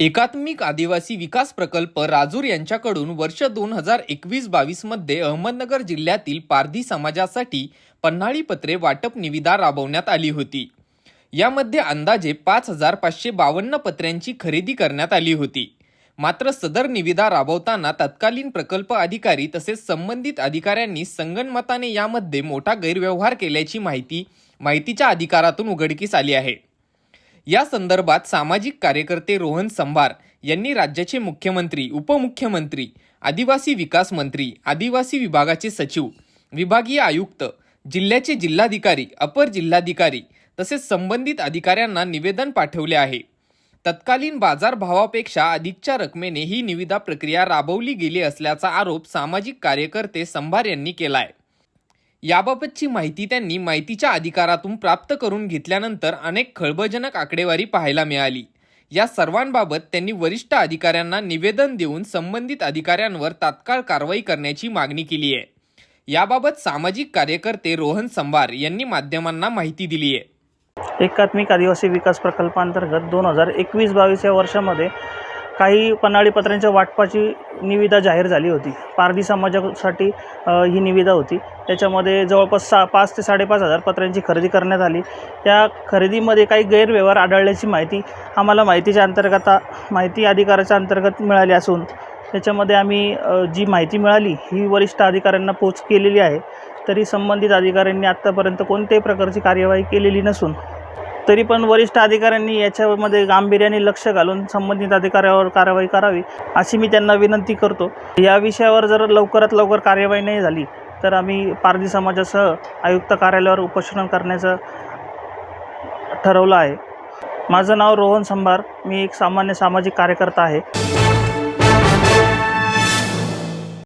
एकात्मिक आदिवासी विकास प्रकल्प राजूर यांच्याकडून वर्ष दोन हजार एकवीस बावीसमध्ये अहमदनगर जिल्ह्यातील पारधी समाजासाठी पन्हाळी पत्रे वाटप निविदा राबवण्यात आली होती. यामध्ये अंदाजे पाच हजार पाचशे बावन्न पत्र्यांची खरेदी करण्यात आली होती. मात्र सदर निविदा राबवताना तत्कालीन प्रकल्प अधिकारी तसेच संबंधित अधिकाऱ्यांनी संगनमताने यामध्ये मोठा गैरव्यवहार केल्याची माहिती माहितीच्या अधिकारातून उघडकीस आली आहे. या संदर्भात सामाजिक कार्यकर्ते रोहन संभार यांनी राज्याचे मुख्यमंत्री उपमुख्यमंत्री आदिवासी विकास मंत्री आदिवासी विभागाचे सचिव विभागीय आयुक्त जिल्ह्याचे जिल्हाधिकारी अपर जिल्हाधिकारी तसेच संबंधित अधिकाऱ्यांना निवेदन पाठवले आहे. तत्कालीन बाजारभावापेक्षा अधिकच्या रकमेने ही निविदा प्रक्रिया राबवली गेली असल्याचा आरोप सामाजिक कार्यकर्ते संभार यांनी केलाय. याबाबतची माहिती त्यांनी माहितीच्या अधिकारातून प्राप्त करून घेतल्यानंतर अनेक खळबळजनक आकडेवारी पाहायला मिळाली. या सर्वांबाबत त्यांनी वरिष्ठ अधिकाऱ्यांना निवेदन देऊन संबंधित अधिकाऱ्यांवर तात्काळ कारवाई करण्याची मागणी केली आहे. याबाबत सामाजिक कार्यकर्ते रोहन संभार यांनी माध्यमांना माहिती दिली आहे. एकात्मिक आदिवासी विकास प्रकल्पांतर्गत दोन हजार एकवीस बावीस या वर्षामध्ये काही पन्हाळीपत्रांच्या वाटपाची निविदा जाहीर झाली होती. पारधी समाजासाठी ही निविदा होती. त्याच्यामध्ये जवळपास सा पाच ते साडेपाच हजार पत्र्यांची खरेदी करण्यात आली. त्या खरेदीमध्ये काही गैरव्यवहार आढळल्याची माहिती आम्हाला माहितीच्या अंतर्गत माहिती अधिकाराच्या अंतर्गत मिळाली असून त्याच्यामध्ये आम्ही जी माहिती मिळाली ही वरिष्ठ अधिकाऱ्यांना पोच केलेली आहे. तरी संबंधित अधिकाऱ्यांनी आत्तापर्यंत कोणत्याही प्रकारची कार्यवाही केलेली नसून तरी पण वरिष्ठ अधिकाऱ्यांनी याच्यामध्ये गांभीर्याने लक्ष घालून संबंधित अधिकाऱ्यावर कारवाई करावी अशी मी त्यांना विनंती करतो. या विषयावर जर लवकरात लवकर कार्यवाही नाही झाली तर आम्ही पारधी समाजासह आयुक्त कार्यालयावर उपोषण करण्याचं ठरवलं आहे. माझं नाव रोहन संभार मी एक सामान्य सामाजिक कार्यकर्ता आहे.